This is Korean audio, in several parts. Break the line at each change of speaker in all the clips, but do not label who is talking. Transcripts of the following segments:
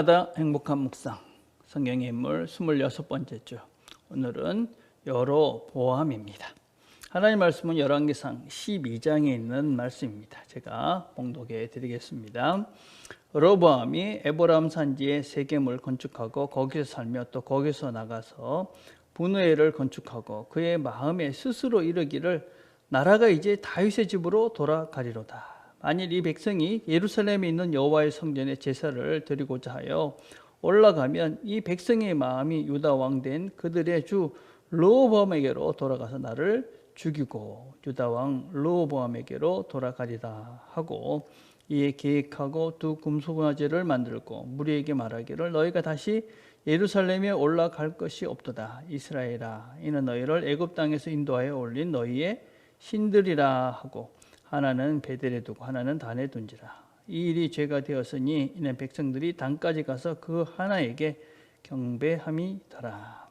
날마다 행복한 묵상 성경의 인물 26번째 주 오늘은 여로보암입니다. 하나님 말씀은 열왕기상 12장에 있는 말씀입니다. 제가 봉독해 드리겠습니다. 여로보암이 에보람 산지에 세겜을 건축하고 거기서 살며 또 거기서 나가서 분우엘을 건축하고 그의 마음에 스스로 이르기를 나라가 이제 다윗의 집으로 돌아가리로다. 만일 이 백성이 예루살렘에 있는 여호와의 성전에 제사를 드리고자 하여 올라가면 이 백성의 마음이 유다 왕 된 그들의 주 로보암에게로 돌아가서 나를 죽이고 유다 왕 로보암에게로 돌아가리다 하고 이에 계획하고 두 금송아지를 만들고 무리에게 말하기를 너희가 다시 예루살렘에 올라갈 것이 없도다. 이스라엘아 이는 너희를 애굽 땅에서 인도하여 올린 너희의 신들이라 하고 하나는 베델에 두고 하나는 단에 둔지라. 이 일이 죄가 되었으니 이는 백성들이 단까지 가서 그 하나에게 경배함이더라.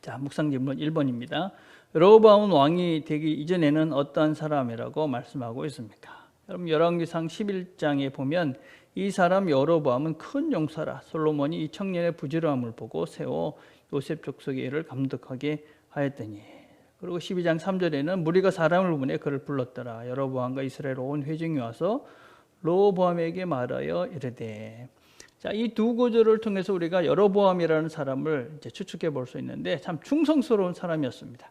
자 묵상 질문 1번입니다. 여로보암은 왕이 되기 이전에는 어떤 사람이라고 말씀하고 있습니까? 여러분 열왕기상 11장에 보면 이 사람 여로보암은 큰 용사라 솔로몬이 이 청년의 부지런함을 보고 세워 요셉 족속의 일을 감독하게 하였더니 그리고 12장 3절에는 무리가 사람을 보내 그를 불렀더라 여로보암과 이스라엘 온 회중이 와서 로보암에게 말하여 이르되 자, 이 두 구절을 통해서 우리가 여로보암이라는 사람을 이제 추측해 볼 수 있는데 참 충성스러운 사람이었습니다.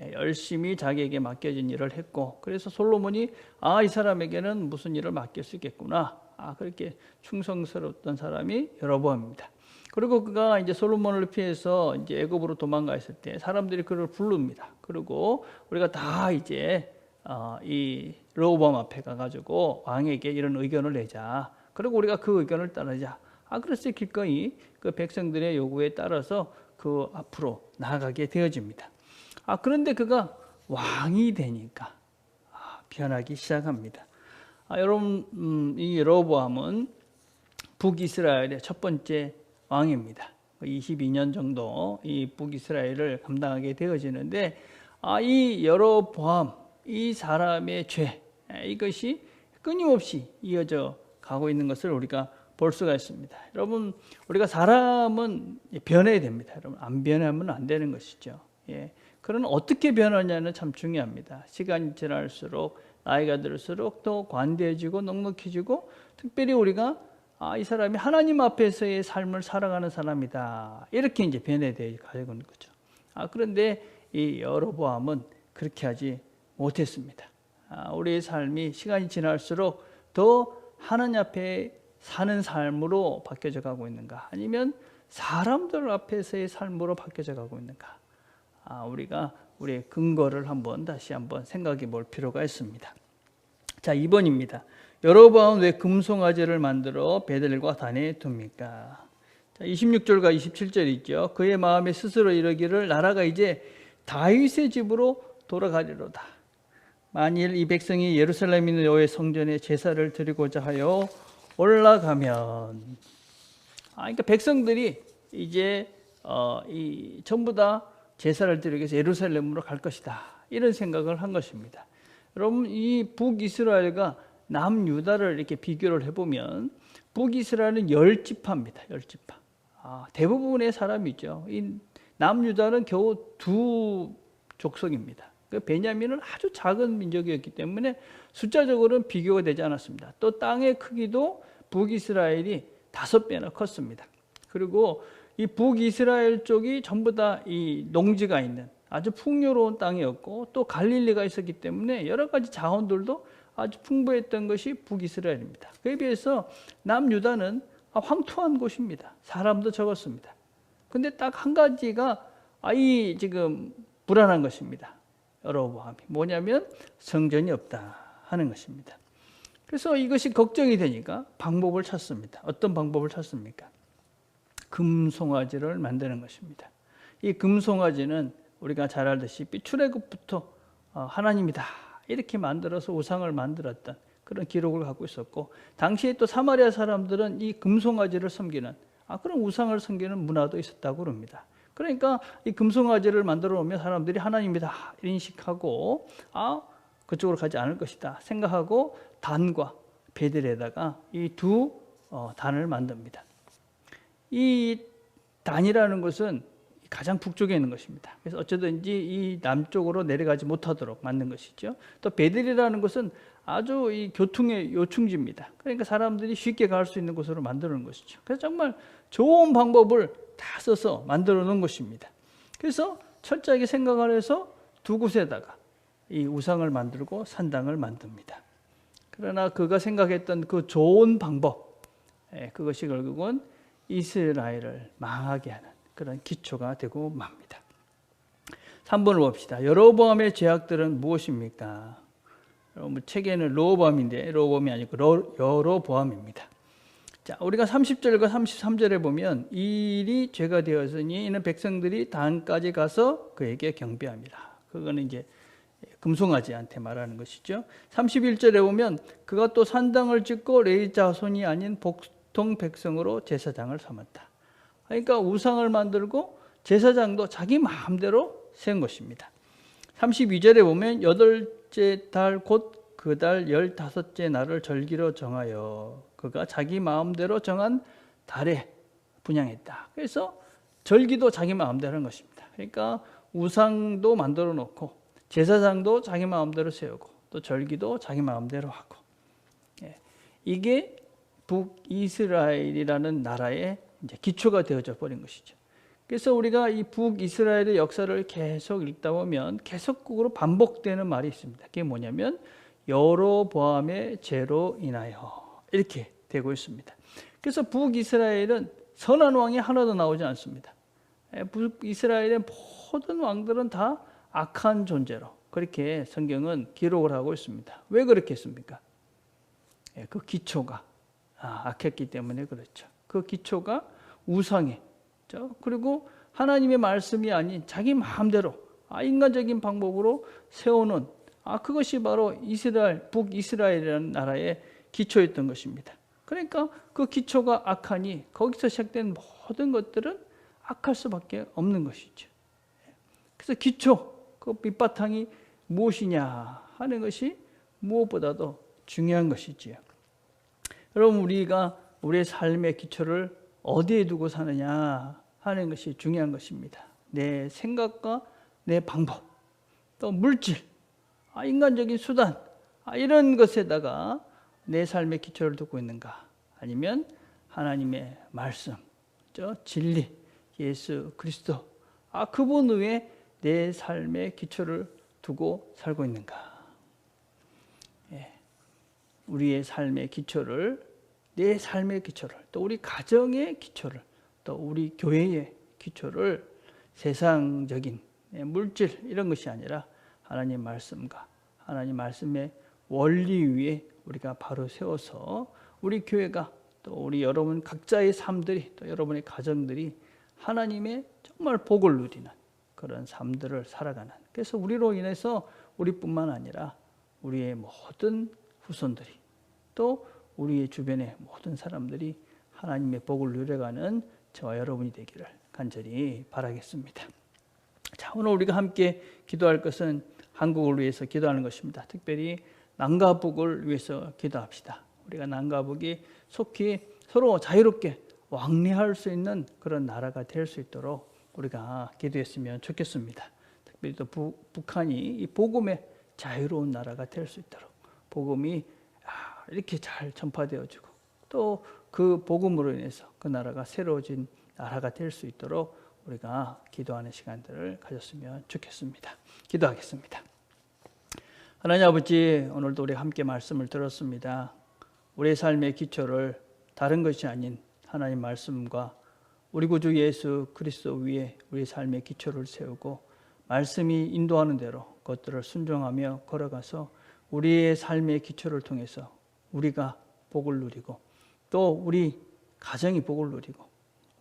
예, 열심히 자기에게 맡겨진 일을 했고 그래서 솔로몬이 아 이 사람에게는 무슨 일을 맡길 수 있겠구나 아 그렇게 충성스러웠던 사람이 여로보암입니다. 그리고 그가 이제 솔로몬을 피해서 이제 애굽으로 도망가 있을 때 사람들이 그를 부릅니다. 그리고 우리가 다 이제 어, 이 로보암 앞에 가가지고 왕에게 이런 의견을 내자. 그리고 우리가 그 의견을 따르자. 아 그래서 기꺼이 그 백성들의 요구에 따라서 그 앞으로 나아가게 되어집니다. 아 그런데 그가 왕이 되니까 아, 변하기 시작합니다. 아, 여러분 음, 이 로보암은 북이스라엘의 첫 번째 왕입니다. 22년 정도 이 북이스라엘을 감당하게 되어지는데 아, 이 여로보암 이 사람의 죄 이것이 끊임없이 이어져 가고 있는 것을 우리가 볼 수가 있습니다. 여러분 우리가 사람은 변해야 됩니다. 여러분 안 변하면 안 되는 것이죠. 예. 그러나 어떻게 변하냐는 참 중요합니다. 시간이 지날수록 나이가 들수록 더 관대해지고 넉넉해지고 특별히 우리가 아, 이 사람이 하나님 앞에서의 삶을 살아가는 사람이다. 이렇게 이제 변해되어 가고 있는 거죠. 아, 그런데 이 여로보암은 그렇게 하지 못했습니다. 아, 우리의 삶이 시간이 지날수록 더 하나님 앞에 사는 삶으로 바뀌어져 가고 있는가? 아니면 사람들 앞에서의 삶으로 바뀌어져 가고 있는가? 아, 우리가 우리의 근거를 한번 다시 한번 생각해 볼 필요가 있습니다. 자, 2번입니다. 여로보암은 왜 금송아지를 만들어 베델과 단에 둡니까? 자, 26절과 27절 있죠. 그의 마음에 스스로 이르기를 나라가 이제 다윗의 집으로 돌아가리로다. 만일 이 백성이 예루살렘 있는 여호와의 성전에 제사를 드리고자 하여 올라가면 아 그러니까 백성들이 이제 어, 이 전부 다 제사를 드리기 위해서 예루살렘으로 갈 것이다. 이런 생각을 한 것입니다. 여러분 이 북이스라엘과 남유다를 이렇게 비교를 해보면 북이스라엘은 열 지파입니다. 열 지파. 아, 대부분의 사람이죠. 이 남유다는 겨우 두 족속입니다. 그 베냐민은 아주 작은 민족이었기 때문에 숫자적으로는 비교가 되지 않았습니다. 또 땅의 크기도 북이스라엘이 다섯 배나 컸습니다. 그리고 이 북이스라엘 쪽이 전부 다 이 농지가 있는 아주 풍요로운 땅이었고 또 갈릴리가 있었기 때문에 여러 가지 자원들도 아주 풍부했던 것이 북이스라엘입니다. 그에 비해서 남유다는 황토한 곳입니다. 사람도 적었습니다. 근데 딱 한 가지가 아이 지금 불안한 것입니다. 여로보암이 뭐냐면 성전이 없다 하는 것입니다. 그래서 이것이 걱정이 되니까 방법을 찾습니다. 어떤 방법을 찾습니까? 금송아지를 만드는 것입니다. 이 금송아지는 우리가 잘 알다시피 출애굽부터 어, 하나님이다 이렇게 만들어서 우상을 만들었던 그런 기록을 갖고 있었고 당시에 또 사마리아 사람들은 이 금송아지를 섬기는 아 그런 우상을 섬기는 문화도 있었다고 그럽니다. 그러니까 이 금송아지를 만들어 놓으면 사람들이 하나님이다 인식하고 아 그쪽으로 가지 않을 것이다 생각하고 단과 베델에다가 이두 어, 단을 만듭니다. 이 단이라는 것은 가장 북쪽에 있는 것입니다. 그래서 어쩌든지 이 남쪽으로 내려가지 못하도록 만든 것이죠. 또 베들이라는 것은 아주 이 교통의 요충지입니다. 그러니까 사람들이 쉽게 갈 수 있는 곳으로 놓은 것이죠. 그래서 정말 좋은 방법을 다 써서 만들어 놓은 것입니다. 그래서 철저하게 생각을 해서 두 곳에다가 이 우상을 만들고 산당을 만듭니다. 그러나 그가 생각했던 그 좋은 방법, 예, 그것이 결국은 이스라엘을 망하게 하는 그런 기초가 되고 맙니다. 3번을 봅시다. 여로보암의 죄악들은 무엇입니까? 여러분 책에는 로보암인데 로보암이 아니고 로- 여로보암입니다. 자, 우리가 30절과 33절에 보면 이 일이 죄가 되었으니 이는 백성들이 단까지 가서 그에게 경배합니다. 그거는 이제 금송아지한테 말하는 것이죠. 31절에 보면 그가 또 산당을 짓고 레이 자손이 아닌 보통 백성으로 제사장을 삼았다. 그러니까 우상을 만들고 제사장도 자기 마음대로 세운 것입니다. 32절에 보면 여덟째 달 곧 그 달 열다섯째 날을 절기로 정하여 그가 자기 마음대로 정한 달에 분양했다. 그래서 절기도 자기 마음대로 한 것입니다. 그러니까 우상도 만들어 놓고 제사장도 자기 마음대로 세우고 또 절기도 자기 마음대로 하고 예. 이게 북이스라엘이라는 나라의 이제 기초가 되어져 버린 것이죠. 그래서 우리가 이 북이스라엘의 역사를 계속 읽다 보면 계속적으로 반복되는 말이 있습니다. 그게 뭐냐면 여로보암의 죄로 인하여 이렇게 되고 있습니다. 그래서 북이스라엘은 선한 왕이 하나도 나오지 않습니다. 예, 북이스라엘의 모든 왕들은 다 악한 존재로 그렇게 성경은 기록을 하고 있습니다. 왜 그렇게 했습니까? 예, 그 기초가 아, 악했기 때문에 그렇죠. 그 기초가 우상에 죠 그리고 하나님의 말씀이 아닌 자기 마음대로 아, 인간적인 방법으로 세우는 아 그것이 바로 이스라엘 북이스라엘이라는 나라의 기초였던 것입니다. 그러니까 그 기초가 악하니 거기서 시작된 모든 것들은 악할 수밖에 없는 것이죠. 그래서 기초 그 밑바탕이 무엇이냐 하는 것이 무엇보다도 중요한 것이지요. 여러분 우리가 우리의 삶의 기초를 어디에 두고 사느냐 하는 것이 중요한 것입니다. 내 생각과 내 방법, 또 물질, 아, 인간적인 수단 아, 이런 것에다가 내 삶의 기초를 두고 있는가? 아니면 하나님의 말씀, 저 진리, 예수 그리스도, 아 그분 위에 내 삶의 기초를 두고 살고 있는가? 예. 우리의 삶의 기초를 내 삶의 기초를 또 우리 가정의 기초를 또 우리 교회의 기초를 세상적인 예, 물질 이런 것이 아니라 하나님 말씀과 하나님 말씀의 원리 위에 우리가 바로 세워서 우리 교회가 또 우리 여러분 각자의 삶들이 또 여러분의 가정들이 하나님의 정말 복을 누리는 그런 삶들을 살아가는. 그래서 우리로 인해서 우리뿐만 아니라 우리의 모든 후손들이 또 우리의 주변의 모든 사람들이 하나님의 복을 누려가는 저와 여러분이 되기를 간절히 바라겠습니다. 자, 오늘 우리가 함께 기도할 것은 한국을 위해서 기도하는 것입니다. 특별히 남과 북을 위해서 기도합시다. 우리가 남과 북이 속히 서로 자유롭게 왕래할 수 있는 그런 나라가 될 수 있도록 우리가 기도했으면 좋겠습니다. 특별히 또 북, 북한이 이 복음의 자유로운 나라가 될 수 있도록 복음이 아, 이렇게 잘 전파되어지고 또 그 복음으로 인해서 그 나라가 새로워진 나라가 될 수 있도록 우리가 기도하는 시간들을 가졌으면 좋겠습니다. 기도하겠습니다. 하나님 아버지 오늘도 우리 함께 말씀을 들었습니다. 우리의 삶의 기초를 다른 것이 아닌 하나님 말씀과 우리 구주 예수 그리스도 위에 우리 삶의 기초를 세우고 말씀이 인도하는 대로 그것들을 순종하며 걸어가서 우리의 삶의 기초를 통해서 우리가 복을 누리고 또 우리 가정이 복을 누리고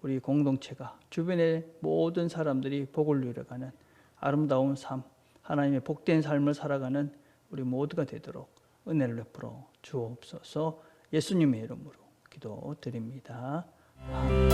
우리 공동체가 주변의 모든 사람들이 복을 누려가는 아름다운 삶, 하나님의 복된 삶을 살아가는 우리 모두가 되도록 은혜를 베풀어 주옵소서 예수님의 이름으로 기도드립니다. 아멘.